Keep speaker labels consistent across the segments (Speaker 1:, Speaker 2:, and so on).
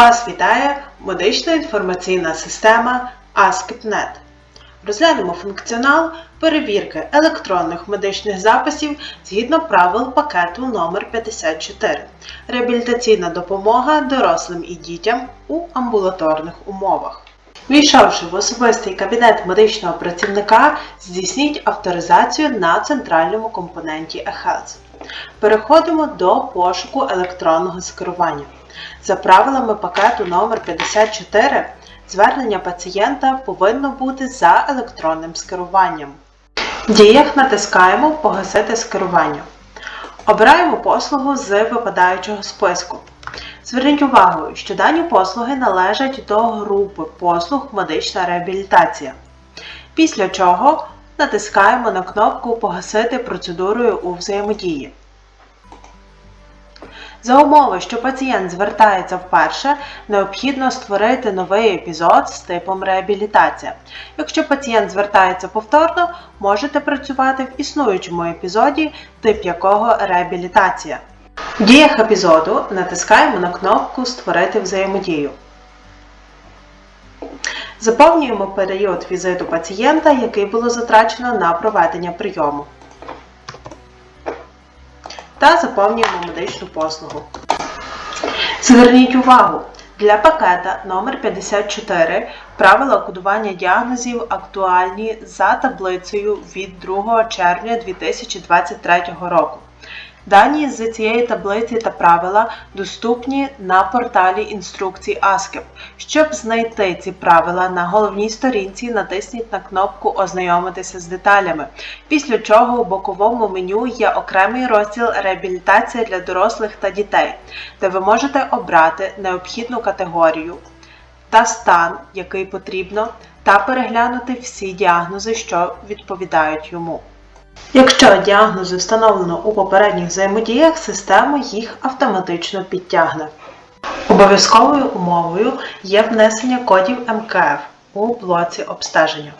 Speaker 1: Вас вітає медична інформаційна система ASCII.NET. Розглянемо функціонал перевірки електронних медичних записів згідно правил пакету номер 54 Реабілітаційна допомога дорослим і дітям у амбулаторних умовах. Війшовши в особистий кабінет медичного працівника, здійсніть авторизацію на центральному компоненті eHealth. Переходимо до пошуку електронного скерування. За правилами пакету номер 54 звернення пацієнта повинно бути за електронним скеруванням. В діях натискаємо Погасити скерування. Обираємо послугу з випадаючого списку. Зверніть увагу, що дані послуги належать до групи послуг медична реабілітація. Після чого натискаємо на кнопку Погасити процедурою у взаємодії. За умови, що пацієнт звертається вперше, необхідно створити новий епізод з типом реабілітація. Якщо пацієнт звертається повторно, можете працювати в існуючому епізоді, тип якого реабілітація. В діях епізоду натискаємо на кнопку Створити взаємодію. Заповнюємо період візиту пацієнта, який було затрачено на проведення прийому та заповнюємо медичну послугу. Зверніть увагу! Для пакета номер 54 правила кодування діагнозів актуальні за таблицею від 2 червня 2023 року. Дані з цієї таблиці та правила доступні на порталі інструкцій ASCII. Щоб знайти ці правила на головній сторінці, натисніть на кнопку Ознайомитися з деталями, після чого у боковому меню є окремий розділ Реабілітація для дорослих та дітей, де ви можете обрати необхідну категорію та стан, який потрібно, та переглянути всі діагнози, що відповідають йому. Якщо діагнози встановлено у попередніх взаємодіях, система їх автоматично підтягне. Обов'язковою умовою є внесення кодів МКФ у блоці обстеження.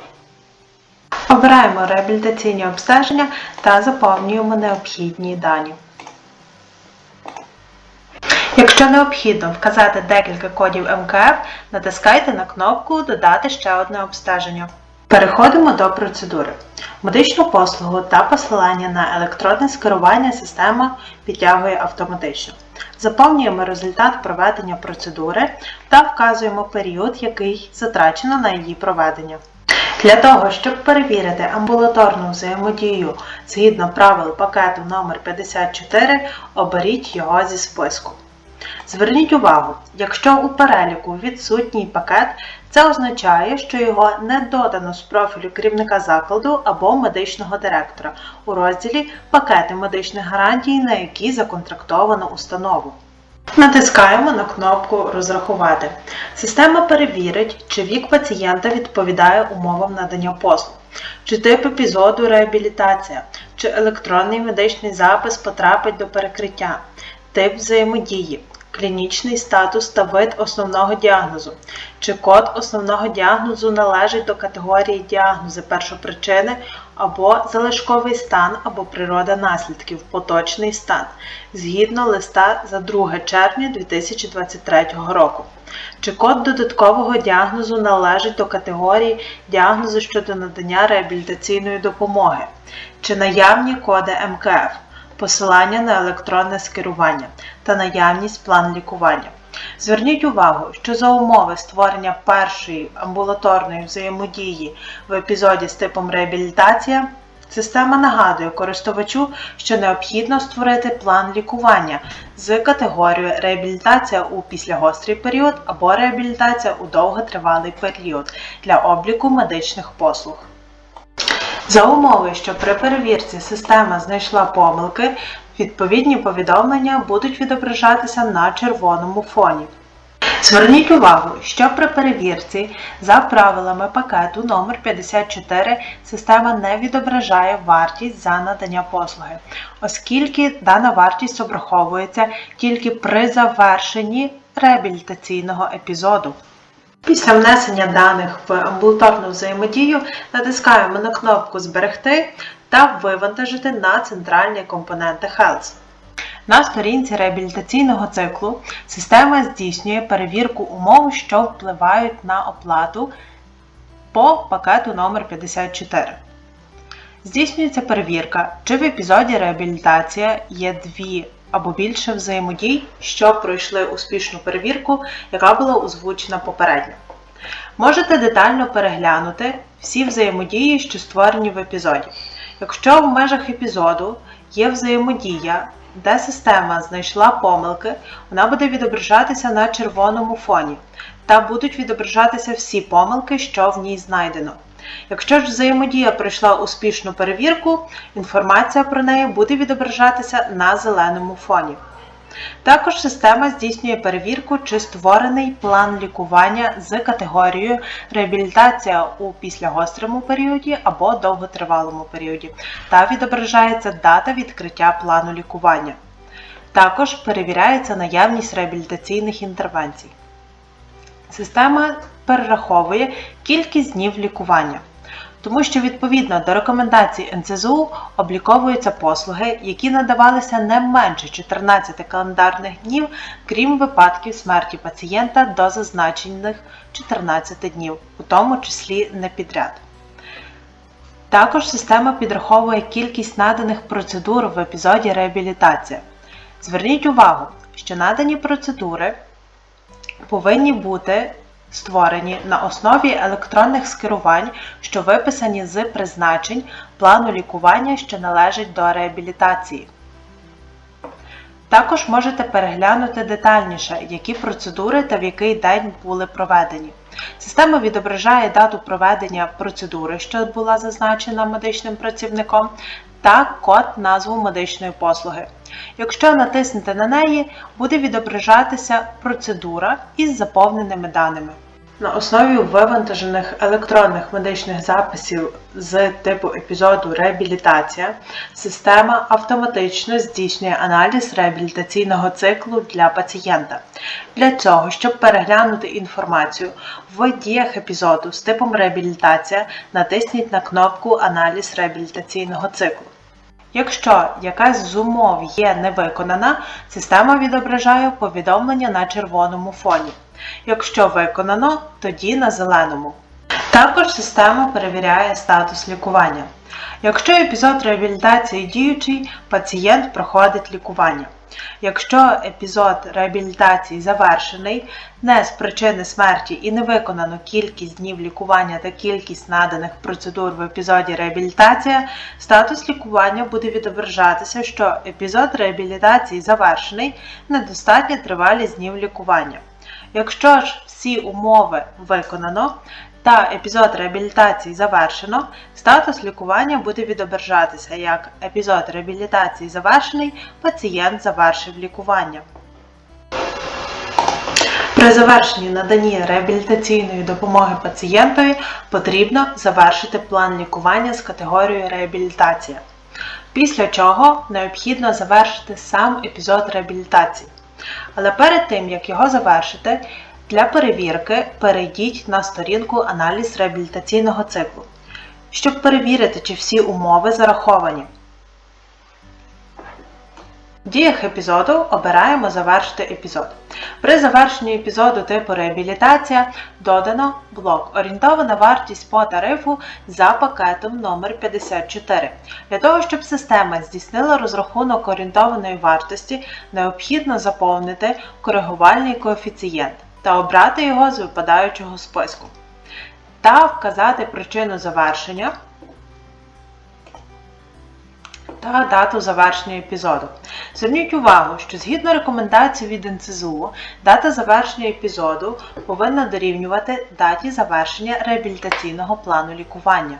Speaker 1: Обираємо реабілітаційні обстеження та заповнюємо необхідні дані. Якщо необхідно вказати декілька кодів МКФ, натискайте на кнопку Додати ще одне обстеження. Переходимо до процедури. Медичну послугу та посилання на електронне скерування система підтягує автоматично. Заповнюємо результат проведення процедури та вказуємо період, який затрачено на її проведення. Для того, щоб перевірити амбулаторну взаємодію згідно правил пакету номер 54 оберіть його зі списку. Зверніть увагу, якщо у переліку відсутній пакет, це означає, що його не додано з профілю керівника закладу або медичного директора у розділі Пакети медичних гарантій, на які законтрактовано установу. Натискаємо на кнопку Розрахувати. Система перевірить, чи вік пацієнта відповідає умовам надання послуг, чи тип епізоду реабілітація, чи електронний медичний запис потрапить до перекриття, тип взаємодії, клінічний статус та вид основного діагнозу, чи код основного діагнозу належить до категорії діагнози першопричини або залишковий стан або природа наслідків, поточний стан, згідно листа за 2 червня 2023 року. Чи код додаткового діагнозу належить до категорії діагнозу щодо надання реабілітаційної допомоги, чи наявні коди МКФ посилання на електронне скерування та наявність план лікування. Зверніть увагу, що за умови створення першої амбулаторної взаємодії в епізоді з типом реабілітація, система нагадує користувачу, що необхідно створити план лікування з категорією реабілітація у післягострий період або реабілітація у довготривалий період для обліку медичних послуг. За умови, що при перевірці система знайшла помилки, відповідні повідомлення будуть відображатися на червоному фоні. Зверніть увагу, що при перевірці за правилами пакету номер 54 система не відображає вартість за надання послуги, оскільки дана вартість обраховується тільки при завершенні реабілітаційного епізоду. Після внесення даних в амбулаторну взаємодію натискаємо на кнопку Зберегти та Вивантажити на центральні компоненти Health. На сторінці реабілітаційного циклу система здійснює перевірку умов, що впливають на оплату по пакету номер 54. Здійснюється перевірка, чи в епізоді реабілітація є дві або більше взаємодій, що пройшли успішну перевірку, яка була озвучена попередньо. Можете детально переглянути всі взаємодії, що створені в епізоді. Якщо в межах епізоду є взаємодія, де система знайшла помилки, вона буде відображатися на червоному фоні, та будуть відображатися всі помилки, що в ній знайдено. Якщо ж взаємодія пройшла успішну перевірку, інформація про неї буде відображатися на зеленому фоні. Також система здійснює перевірку, чи створений план лікування з категорією реабілітація у післягострому періоді або довготривалому періоді, та відображається дата відкриття плану лікування. Також перевіряється наявність реабілітаційних інтервенцій. Система перераховує кількість днів лікування. Тому що відповідно до рекомендацій НЦЗУ обліковуються послуги, які надавалися не менше 14 календарних днів, крім випадків смерті пацієнта до зазначених 14 днів, у тому числі не підряд. Також система підраховує кількість наданих процедур в епізоді реабілітація. Зверніть увагу, що надані процедури повинні бути створені на основі електронних скерувань, що виписані з призначень плану лікування, що належить до реабілітації. Також можете переглянути детальніше, які процедури та в який день були проведені. Система відображає дату проведення процедури, що була зазначена медичним працівником, та код назву медичної послуги. Якщо натиснете на неї, буде відображатися процедура із заповненими даними. На основі вивантажених електронних медичних записів з типу епізоду реабілітація, система автоматично здійснює аналіз реабілітаційного циклу для пацієнта. Для цього, щоб переглянути інформацію в діях епізоду з типом реабілітація, натисніть на кнопку Аналіз реабілітаційного циклу. Якщо якась з умов є не виконана, система відображає повідомлення на червоному фоні. Якщо виконано, тоді на зеленому. Також система перевіряє статус лікування. Якщо епізод реабілітації діючий, пацієнт проходить лікування. Якщо епізод реабілітації завершений не з причини смерті і не виконано кількість днів лікування та кількість наданих процедур в епізоді реабілітація, статус лікування буде відображатися, що епізод реабілітації завершений, недостатня тривалість днів лікування. Якщо ж всі умови виконано та епізод реабілітації завершено, статус лікування буде відображатися як епізод реабілітації завершений, пацієнт завершив лікування. При завершенні наданні реабілітаційної допомоги пацієнтові потрібно завершити план лікування з категорією реабілітація. Після чого необхідно завершити сам епізод реабілітації. Але перед тим, як його завершити, для перевірки перейдіть на сторінку Аналіз реабілітаційного циклу, щоб перевірити, чи всі умови зараховані. В діях епізоду обираємо Завершити епізод. При завершенні епізоду типу реабілітація додано блок Орієнтована вартість по тарифу за пакетом номер 54 Для того, щоб система здійснила розрахунок орієнтованої вартості, необхідно заповнити коригувальний коефіцієнт та обрати його з випадаючого списку. Та вказати причину завершення та дату завершення епізоду. Зверніть увагу, що згідно рекомендацій від НЦЗУ, дата завершення епізоду повинна дорівнювати даті завершення реабілітаційного плану лікування.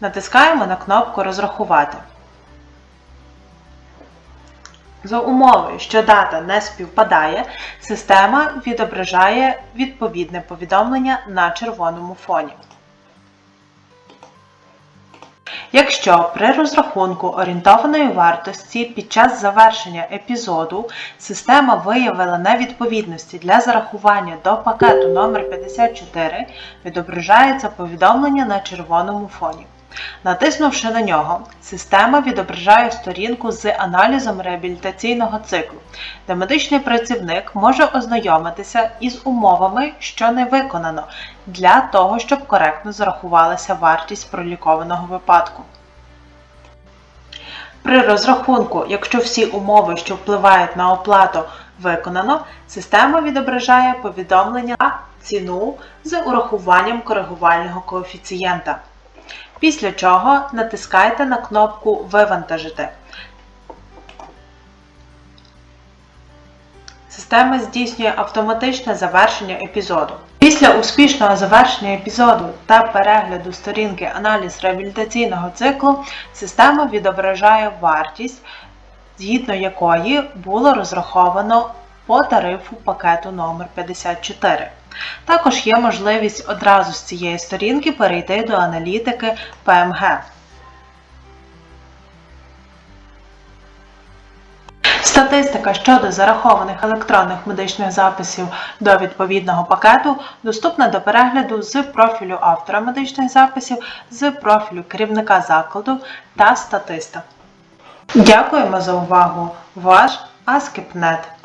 Speaker 1: Натискаємо на кнопку Розрахувати. За умови, що дата не співпадає, система відображає відповідне повідомлення на червоному фоні. Якщо при розрахунку орієнтованої вартості під час завершення епізоду система виявила невідповідності для зарахування до пакету номер 54 відображається повідомлення на червоному фоні. Натиснувши на нього, система відображає сторінку з аналізом реабілітаційного циклу, де медичний працівник може ознайомитися із умовами, що не виконано, для того, щоб коректно зарахувалася вартість пролікованого випадку. При розрахунку, якщо всі умови, що впливають на оплату, виконано, система відображає повідомлення ціну з урахуванням коригувального коефіцієнта. Після чого натискайте на кнопку Вивантажити. Система здійснює автоматичне завершення епізоду. Після успішного завершення епізоду та перегляду сторінки аналіз реабілітаційного циклу система відображає вартість, згідно якої було розраховано по тарифу пакету номер 54. Також є можливість одразу з цієї сторінки перейти до аналітики ПМГ. Статистика щодо зарахованих електронних медичних записів до відповідного пакету доступна до перегляду з профілю автора медичних записів, з профілю керівника закладу та статиста. Дякуємо за увагу! Ваш Аскіпнет.